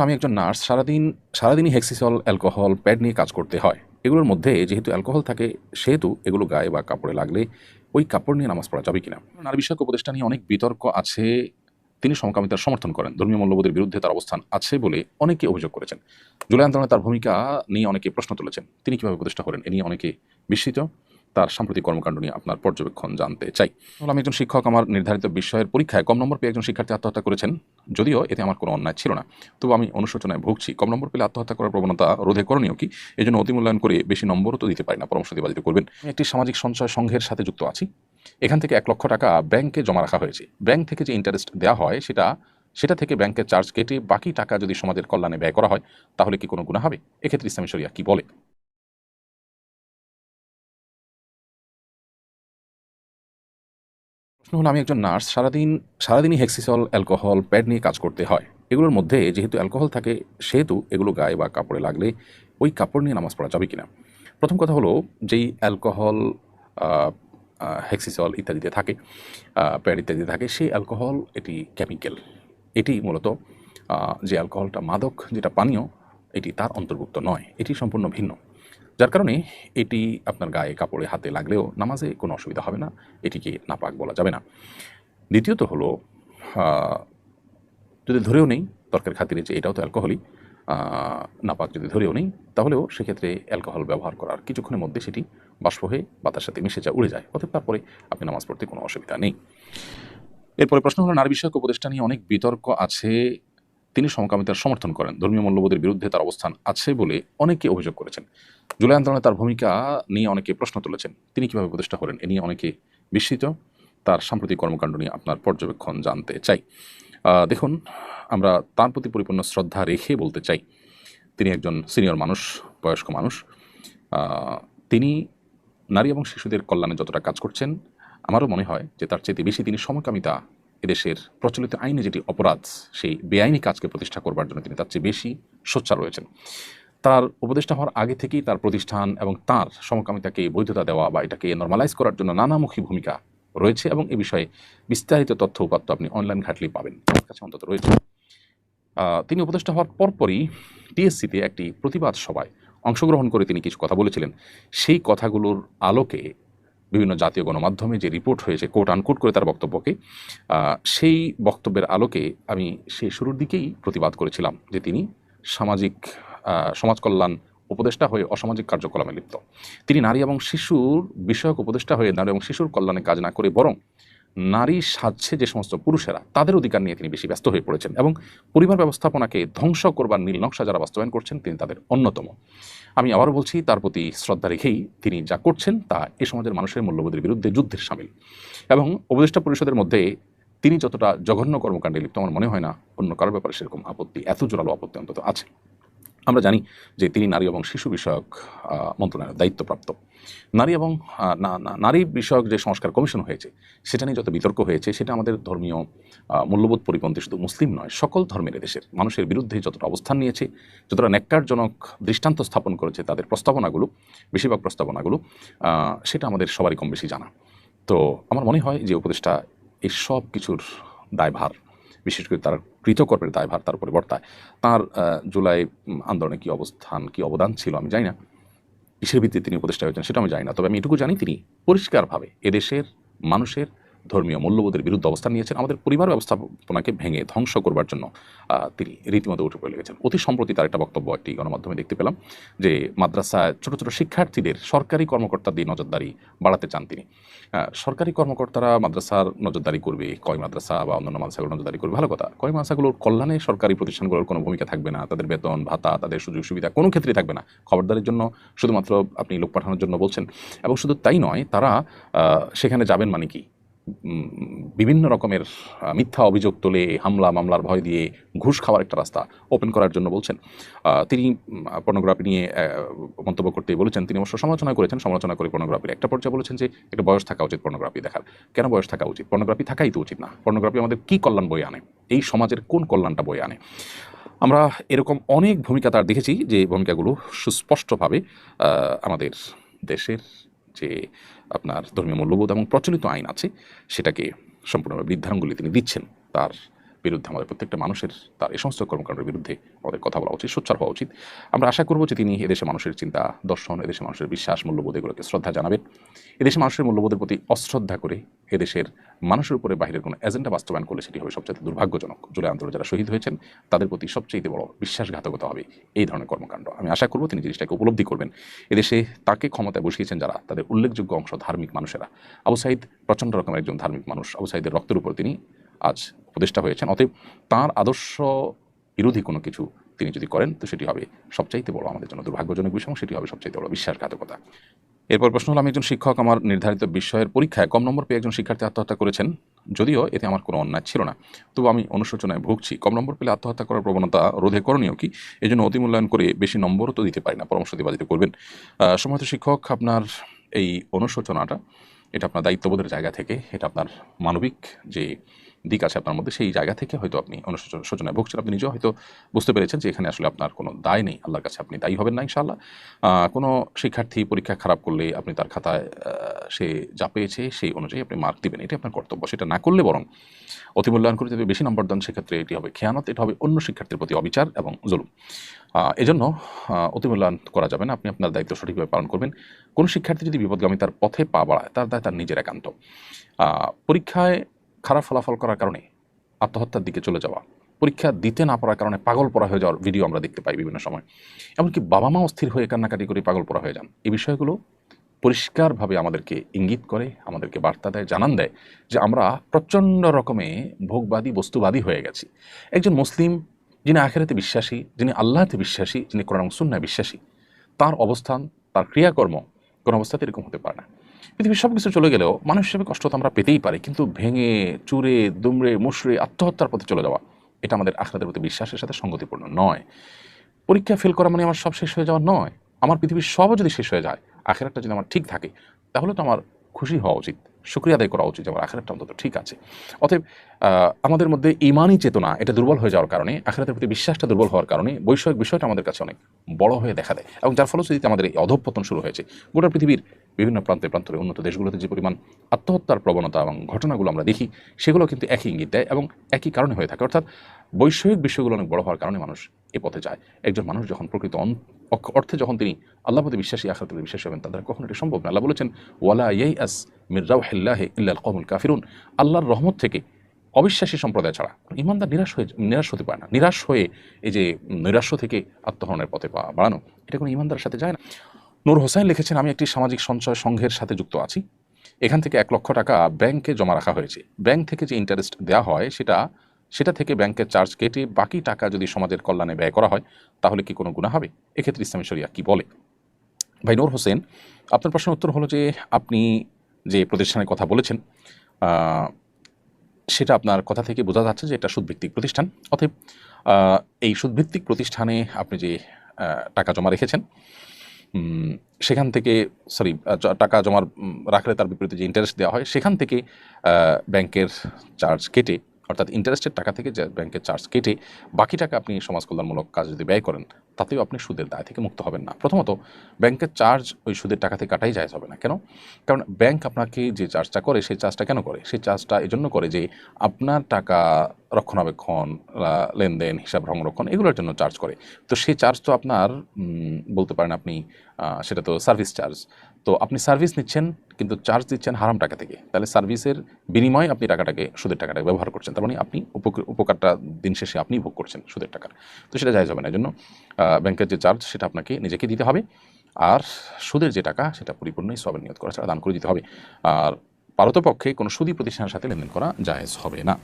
আমি একজন নার্স, সারাদিন, সারাদিনই হেক্সিসল, অ্যালকোহল, প্যাড নিয়ে কাজ করতে হয়। এগুলোর মধ্যে যেহেতু অ্যালকোহল থাকে, সেহেতু এগুলো গায়ে বা কাপড়ে লাগলে ওই কাপড় নিয়ে নামাজ পড়া যাবে কিনা? নারী বিষয়ক উপদেষ্টা নিয়ে অনেক বিতর্ক আছে, তিনি সমকামিতার সমর্থন করেন। ধর্মীয় মূল্যবোধের বিরুদ্ধে তার অবস্থান আছে বলে অনেকে অভিযোগ করেছেন। জুলাই আন্দোলনে তার ভূমিকা নিয়ে অনেকে প্রশ্ন তুলেছেন। তিনি কীভাবে উপদেষ্টা করেন এ নিয়ে অনেকে বিস্মিত। তার সাম্প্রতিক কর্মকাণ্ড নিয়ে আপনার পর্যবেক্ষণ জানতে চাই। আমি একজন শিক্ষক, আমার নির্ধারিত বিষয়ের পরীক্ষায় কম নম্বর পেয়ে একজন শিক্ষার্থী আত্মহত্যা করেছেন। যদিও এতে আমার কোনো অন্যায় ছিল না। তবু আমি অনুশোচনায় ভুগছি। কম নম্বর পেলে আত্মহত্যা করার প্রবণতা রোধে করণীয় কি? এই জন্য অতি মূল্যায়ন করে বেশি নম্বরও তো দিতে পারি না পরামর্শ দিয়ে বাজিত করবেন একটি সামাজিক সঞ্চয় সংঘের সাথে যুক্ত আছি। এখান থেকে এক লক্ষ টাকা ব্যাংকে জমা রাখা হয়েছে। ব্যাংক থেকে যে ইন্টারেস্ট দেওয়া হয় সেটা সেটা থেকে ব্যাংকের চার্জ কেটে বাকি টাকা যদি সমাজের কল্যাণে ব্যয় করা হয়, তাহলে কি কোনো গুণা হবে? এক্ষেত্রে ইসলামী শরিয়া কি বলে? প্রশ্ন হলো, আমি একজন নার্স, সারাদিন, সারাদিনই হেক্সিসল, অ্যালকোহল, প্যাড নিয়ে কাজ করতে হয়। এগুলোর মধ্যে যেহেতু অ্যালকোহল থাকে, সেহেতু এগুলো গায়ে বা কাপড়ে লাগলে ওই কাপড় নিয়ে নামাজ পড়া যাবে কিনা? প্রথম কথা হলো, যেই অ্যালকোহল হেক্সিসল ইত্যাদিতে থাকে প্যাড ইত্যাদিতে থাকে, সেই অ্যালকোহল এটি কেমিক্যাল। এটি মূলত যে অ্যালকোহলটা মাদক, যেটা পানীয়, এটি তার অন্তর্ভুক্ত নয়, এটি সম্পূর্ণ ভিন্ন। যার কারণে এটি আপনার গায়ে কাপড়ে হাতে লাগলেও নামাজে কোনো অসুবিধা হবে না। এটিকে নাপাক বলা যাবে না। দ্বিতীয়ত হলো যদি ধরেও নেই তর্কের খাতিরে যে এটাও তো অ্যালকোহলই নাপাক যদি ধরেও নেই, তাহলেও সেক্ষেত্রে অ্যালকোহল ব্যবহার করার কিছুক্ষণের মধ্যে সেটি বাষ্প হয়ে বাতার সাথে মিশে যা উড়ে যায়। অতএব তারপরে আপনি নামাজ পড়তে কোনো অসুবিধা নেই। এরপরে প্রশ্ন হলো, নারী বিষয়ক উপদেষ্টা নিয়ে অনেক বিতর্ক আছে। তিনি সমকামিতার সমর্থন করেন। ধর্মীয় মূল্যবোধের বিরুদ্ধে তার অবস্থান আছে বলে অনেকে অভিযোগ করেছেন। জুলাই আন্দোলনে তার ভূমিকা নিয়ে অনেকে প্রশ্ন তুলেছেন। তিনি কীভাবে উপদেষ্টা করেন এ নিয়ে অনেকে বিস্মিত। তার সাম্প্রতিক কর্মকাণ্ড নিয়ে আপনার পর্যবেক্ষণ জানতে চাই। দেখুন, আমরা তার প্রতি পরিপূর্ণ শ্রদ্ধা রেখে বলতে চাই। তিনি একজন সিনিয়র মানুষ, বয়স্ক মানুষ। তিনি নারী এবং শিশুদের কল্যাণে যতটা কাজ করছেন, আমারও মনে হয় যে তার চেয়ে বেশি তিনি সমকামিতা এদেশের প্রচলিত আইনে যেটি অপরাধ, সেই বেআইনি কাজকে প্রতিষ্ঠা করবার জন্য তিনি তার চেয়ে বেশি সোচ্চার রয়েছেন। তার উপদেষ্টা হওয়ার আগে থেকেই তার প্রতিষ্ঠান এবং তার সমকামিতাকে বৈধতা দেওয়া বা এটাকে নর্মালাইজ করার জন্য নানামুখী ভূমিকা রয়েছে এবং এ বিষয়ে বিস্তারিত তথ্য উপাত্ত আপনি অনলাইন ঘাটলেই পাবেন। আমার কাছে অন্তত রয়েছে। তিনি উপদেষ্টা হওয়ার পরপরই টিএসসিতে একটি প্রতিবাদ সভায় অংশগ্রহণ করে তিনি কিছু কথা বলেছিলেন। সেই কথাগুলোর আলোকে বিভিন্ন জাতীয় গণমাধ্যমে যে রিপোর্ট হয়েছে কোট আনকোট করে তার বক্তব্যকে সেই বক্তব্যের আলোকে আমি সেই শুরুর দিকেই প্রতিবাদ করেছিলাম যে তিনি সামাজিক সমাজকল্যাণ সমাজ কল্যাণ উপদেষ্টা হয়ে অসামাজিক কার্যক্রমে লিপ্ত। তিনি নারী এবং শিশুর বিষয়ক উপদেষ্টা হয়ে নারী এবং শিশুর কল্যাণে কাজ না করে বরং নারী সাজছে যে সমস্ত পুরুষেরা, তাদের অধিকার নিয়ে তিনি বেশি ব্যস্ত হয়ে পড়েছেন এবং পরিবার ব্যবস্থাপনাকে ধ্বংস করবার নীল নকশা যারা বাস্তবায়ন করছেন, তিনি তাদের অন্যতম। আমি আবারও বলছি, তার প্রতি শ্রদ্ধা রেখেই তিনি যা করছেন, তা এ সমাজের মানুষের মূল্যবোধের বিরুদ্ধে যুদ্ধের সামিল। এবং উপদেষ্টা পরিষদের মধ্যে তিনি যতটা জঘন্য কর্মকাণ্ডে লিপ্ত, আমার মনে হয় না অন্য কারোর ব্যাপারে সেরকম আপত্তি, এত জোরালো আপত্তি অন্তত আছে। আমরা জানি যে তিনি নারী এবং শিশু বিষয়ক মন্ত্রণালয়ের দায়িত্বপ্রাপ্ত। নারী এবং নারী বিষয়ক যে সংস্কার কমিশন হয়েছে, সেটা নিয়ে যত বিতর্ক হয়েছে, সেটা আমাদের ধর্মীয় মূল্যবোধ পরিপন্থী শুধু মুসলিম নয়, সকল ধর্মের দেশের মানুষের বিরুদ্ধে যতটা অবস্থান নিয়েছে, যতটা ন্যাক্কারজনক দৃষ্টান্ত স্থাপন করেছে তাদের প্রস্তাবনাগুলো, বেশিরভাগ প্রস্তাবনাগুলো সেটা আমাদের সবারই কম বেশি জানা। তো আমার মনে হয় যে উপদেশটা এই সব কিছুর দায়ভার বিশেষ করে তার কৃতকর্মের দায়ভার তার উপরে বর্তায়। তার জুলাই আন্দোলনে কী অবস্থান, কী অবদান ছিল আমি জানি না। কিসের ভিত্তিতে তিনি উপদেষ্টা হয়েছেন সেটা আমি জানি না। তবে আমি এটুকু জানি তিনি পরিষ্কারভাবে এদেশের মানুষের ধর্মীয় মূল্যবোধের বিরুদ্ধে অবস্থান নিয়েছেন। আমাদের পরিবার ব্যবস্থাপনাকে ভেঙে ধ্বংস করবার জন্য তিনি রীতিমতো উঠে পড়ে লেগেছেন। অতি সম্প্রতি তার একটা বক্তব্য একটি গণমাধ্যমে দেখতে পেলাম যে মাদ্রাসায় ছোট ছোট শিক্ষার্থীদের সরকারি কর্মকর্তা দিয়ে নজরদারি বাড়াতে চান তিনি। সরকারি কর্মকর্তারা মাদ্রাসার নজরদারি করবে, কয় মাদ্রাসা বা অন্যান্য মাদ্রাসাগুলো নজরদারি করবে, ভালো কথা। কয় মাদ্রাসাগুলোর কল্যাণে সরকারি প্রতিষ্ঠানগুলোর কোনো ভূমিকা থাকবে না। তাদের বেতন, ভাতা, তাদের সুযোগ সুবিধা কোনো ক্ষেত্রেই থাকবে না। খবরদারির জন্য শুধুমাত্র আপনি লোক পাঠানোর জন্য বলছেন। এবং শুধু তাই নয়, তারা সেখানে যাবেন মানে কি? বিভিন্ন রকমের মিথ্যা অভিযোগ তোলে, হামলা, মামলার ভয় দিয়ে ঘুষ খাওয়ার একটা রাস্তা ওপেন করার জন্য বলছেন। তিনি পর্নোগ্রাফি নিয়ে মন্তব্য করতে বলেছেন। তিনি অবশ্য সমালোচনা করেছেন, সমালোচনা করে পর্নোগ্রাফির একটা পর্যায়ে বলেছেন যে, একটা বয়স থাকা উচিত পর্নোগ্রাফি দেখার। কেন বয়স থাকা উচিত? পর্নোগ্রাফি থাকাই তো উচিত না। পর্নোগ্রাফি আমাদের কী কল্যাণ বয়ে আনে? এই সমাজের কোন কল্যাণটা বয়ে আনে? আমরা এরকম অনেক ভূমিকা তার দেখেছি যে ভূমিকাগুলো সুস্পষ্টভাবে আমাদের দেশের যে আপনার ধর্মীয় মূল্যবোধ এবং প্রচলিত আইন আছে সেটাকে সম্পূর্ণভাবে বৃদ্ধাঙ্গুলি তিনি দিচ্ছেন তার বিরুদ্ধে, আমাদের প্রত্যেকটা মানুষের তার এই সমস্ত কর্মকাণ্ডের বিরুদ্ধে আমাদের কথা বলা উচিত, সোচ্চার হওয়া উচিত। আমরা আশা করব যে তিনি এদেশে মানুষের চিন্তা, দর্শন, এদেশে মানুষের বিশ্বাস, মূল্যবোধ এগুলোকে শ্রদ্ধা জানাবেন। এদেশে মানুষের মূল্যবোধের প্রতি অশ্রদ্ধা করে এদেশের মানুষের উপরে বাইরের কোনো এজেন্ডা বাস্তবায়ন করলে সেটি হবে সবচেয়ে দুর্ভাগ্যজনক। জুলাই আন্দোলনে যারা শহীদ হয়েছেন, তাদের প্রতি সবচেয়ে বড় বিশ্বাসঘাতকতা হবে এই ধরনের কর্মকাণ্ড। আমি আশা করব তিনি জিনিসটাকে উপলব্ধি করবেন। এদেশে তাকে ক্ষমতায় বসিয়েছেন যারা, তাদের উল্লেখযোগ্য অংশ ধার্মিক মানুষেরা। আবু সাইদ প্রচণ্ড রকমের একজন ধার্মিক মানুষ। আবু সাইদের রক্তের উপর তিনি আজ উপদেষ্টা হয়েছেন। অতএব তার আদর্শ বিরোধী কোনো কিছু তিনি যদি করেন, তো সেটি হবে সবচাইতে বড় আমাদের জন্য দুর্ভাগ্যজনক বিষয় সেটি হবে সবচাইতে বড় বিশ্বাসঘাতকতা। এরপর প্রশ্ন হলো, আমি একজন শিক্ষক, আমার নির্ধারিত বিষয়ের পরীক্ষায় কম নম্বর পেয়ে একজন শিক্ষার্থী আত্মহত্যা করেছেন? যদিও এতে আমার কোনো অন্যায় ছিল না। তবু আমি অনুশোচনায় ভুগছি। কম নম্বর পেলে আত্মহত্যা করার প্রবণতা রোধে করণীয় কি? এই জন্য অতিমূল্যায়ন করে বেশি নম্বরও তো দিতে পারি না, পরামর্শ দিবা দিতে করবেন সম্মানিত শিক্ষক, আপনার এই অনুশোচনাটা, এটা আপনার দায়িত্ববোধের জায়গা থেকে, এটা আপনার মানবিক যে দিক আছে আপনার মধ্যে, সেই জায়গা থেকে হয়তো আপনি অনুশোচনায় ভুগছেন। আপনি নিজেও হয়তো বুঝতে পেরেছেন যে এখানে আসলে আপনার কোনো দায় নেই। আল্লাহর কাছে আপনি দায়ী হবেন না, ইনশাআল্লাহ। কোনো শিক্ষার্থী পরীক্ষা খারাপ করলে আপনি তার খাতায় সে যা পেয়েছে সেই অনুযায়ী আপনি মার্ক দিবেন। এটি আপনার কর্তব্য, সেটা না করলে বরং অতিমূল্যায়ন করে যদি বেশি নম্বর দেন, সেক্ষেত্রে এটি হবে খেয়ানত, এটা হবে অন্য শিক্ষার্থীর প্রতি অবিচার এবং জুলুম। এজন্য অতিমূল্যায়ন করা যাবে না। আপনি আপনার দায়িত্ব সঠিকভাবে পালন করবেন। কোনো শিক্ষার্থী যদি বিপদগামী তার পথে পা বাড়ায়, তার দায় তার নিজের একান্ত। পরীক্ষায় খারাপ ফলাফল করার কারণে আত্মহত্যার দিকে চলে যাওয়া, পরীক্ষা দিতে না পারার কারণে পাগল পড়া হয়ে যাওয়ার ভিডিও আমরা দেখতে পাই বিভিন্ন সময়। এমনকি বাবা মা অস্থির হয়ে কান্নাকাটি করে পাগল পড়া হয়ে যান। এই বিষয়গুলো পরিষ্কারভাবে আমাদেরকে ইঙ্গিত করে, আমাদেরকে বার্তা দেয়, জানান দেয় যে আমরা প্রচণ্ড রকমে ভোগবাদী, বস্তুবাদী হয়ে গেছি। একজন মুসলিম যিনি আখেরাতে বিশ্বাসী, যিনি আল্লাহতে বিশ্বাসী, যিনি কোরআন সুন্নায় বিশ্বাসী, তার অবস্থান, তার ক্রিয়াকর্ম কোনো অবস্থাতে এরকম হতে পারে না। পৃথিবীর সব কিছু চলে গেলেও মানুষ হিসেবে কষ্ট তো আমরা পেতেই পারি, কিন্তু ভেঙে, চুরে, দুমড়ে মুশড়ে আত্মহত্যার পথে চলে যাওয়া, এটা আমাদের আখড়াদের প্রতি বিশ্বাসের সাথে সঙ্গতিপূর্ণ নয়। পরীক্ষা ফেল করা মানে আমার সব শেষ হয়ে যাওয়া নয়। আমার পৃথিবীর সবও যদি শেষ হয়ে যায়, আখেরাতটা যদি আমার ঠিক থাকে, তাহলে তো আমার খুশি হওয়া উচিত। শুক্রিয়া আদায় করা উচিত আমার আখেরাতটা অন্তত ঠিক আছে। অতএব আমাদের মধ্যে ইমানই চেতনা, এটা দুর্বল হয়ে যাওয়ার কারণে, আখেরাতের প্রতি বিশ্বাসটা দুর্বল হওয়ার কারণে বৈষয়িক বিষয়টা আমাদের কাছে অনেক বড় হয়ে দেখা দেয় এবং যার ফলশ্রুতিতে আমাদের এই অধঃপতন শুরু হয়েছে। গোটা পৃথিবীর বিভিন্ন প্রান্তে প্রান্তরে উন্নত দেশগুলোতে যে পরিমাণ আত্মহত্যার প্রবণতা এবং ঘটনাগুলো আমরা দেখি, সেগুলো কিন্তু একই ইঙ্গিত দেয় এবং একই কারণে হয়ে থাকে। অর্থাৎ বৈষয়িক বিষয়গুলো অনেক বড় হওয়ার কারণে মানুষ এ পথে যায়। একজন মানুষ যখন প্রকৃত অর্থে যখন তিনি আল্লাহ প্রতি বিশ্বাসী আখরাতে বিশ্বাসী হবেন, তাদের কখনো এটা সম্ভব না। আল্লাহ বলেছেন, ওয়ালা ইয়াই আস মির্রাউ হিল্লাহে ইল্লাল কমুল কাফিরুন। আল্লাহর রহমত থেকে অবিশ্বাসী সম্প্রদায় ছাড়া ইমানদার নিরাশ হয়ে নিরাশ হতে পারে না। নিরাশ হয়ে এই যে নৈরাশ্য থেকে আত্মহরণের পথে পা বাড়ানো, এটা কোনো ইমানদারের সাথে যায় না। নূর হোসেন লিখেছেন, আমি একটি সামাজিক সঞ্চয় সংঘের সাথে যুক্ত আছি। এখান থেকে এক লক্ষ টাকা ব্যাংকে জমা রাখা হয়েছে। ব্যাংক থেকে যে ইন্টারেস্ট দেওয়া হয়, সেটা সেটা থেকে ব্যাংকের চার্জ কেটে বাকি টাকা যদি সমাজের কল্যাণে ব্যয় করা হয়, তাহলে কি কোনো গুণা হবে? এক্ষেত্রে ইসলামী শরিয়া কি বলে? ভাই নূর হোসেন, আপনার প্রশ্নের উত্তর হলো যে, আপনি যে প্রতিষ্ঠানের কথা বলেছেন সেটা আপনার কথা থেকে বোঝা যাচ্ছে যে এটা সুদভিত্তিক প্রতিষ্ঠান। অতএব এই সুদভিত্তিক প্রতিষ্ঠানে আপনি যে টাকা জমা রেখেছেন সেখান থেকে, সরি টাকা জমা রাখলে তার বিপরীতে যে ইন্টারেস্ট দেওয়া হয়, সেখান থেকে ব্যাংকের চার্জ কেটে অর্থাৎ ইন্টারেস্টের টাকা থেকে যে ব্যাংকের চার্জ কেটে বাকি টাকা আপনি সমাজ কল্যাণমূলক কাজ যদি ব্যয় করেন, তাতেও আপনি সুদের দায় থেকে মুক্ত হবেন না। প্রথমত ব্যাংকের চার্জ ওই সুদের টাকা থেকে কাটাই যায় হবে না। কেন? কারণ ব্যাংক আপনাকে যে চার্জটা করে, সেই চার্জটা কেন করে? সেই চার্জটা এজন্য করে যে আপনার টাকা রক্ষণাবেক্ষণ লেনদেন, হিসাব সংরক্ষণ এগুলোর জন্য চার্জ করে। তো সেই চার্জ তো আপনার বলতে পারেন আপনি সেটা তো সার্ভিস চার্জ তো আপনি সার্ভিস নিচ্ছেন, কিন্তু চার্জ দিচ্ছেন হারাম টাকা থেকে। তাহলে সার্ভিসের বিনিময়ে আপনি টাকাটাকে, সুদের টাকাটাকে ব্যবহার করছেন। তার মানে আপনি উপক- উপকারটা দিন শেষে আপনি ভোগ করছেন সুদের টাকার। তো সেটা যায় যাবে না। এই জন্য ব্যাংকের যে চার্জ সেটা আপনাকে নিজেকে দিতে হবে। আর সুদের যে টাকা, সেটা পরিপূর্ণই সবের নিয়োগ করা ছাড়া দান করে দিতে হবে। আর পারতপক্ষে কোনো সুদী প্রতিষ্ঠানের সাথে লেনদেন করা জায়েজ হবে না।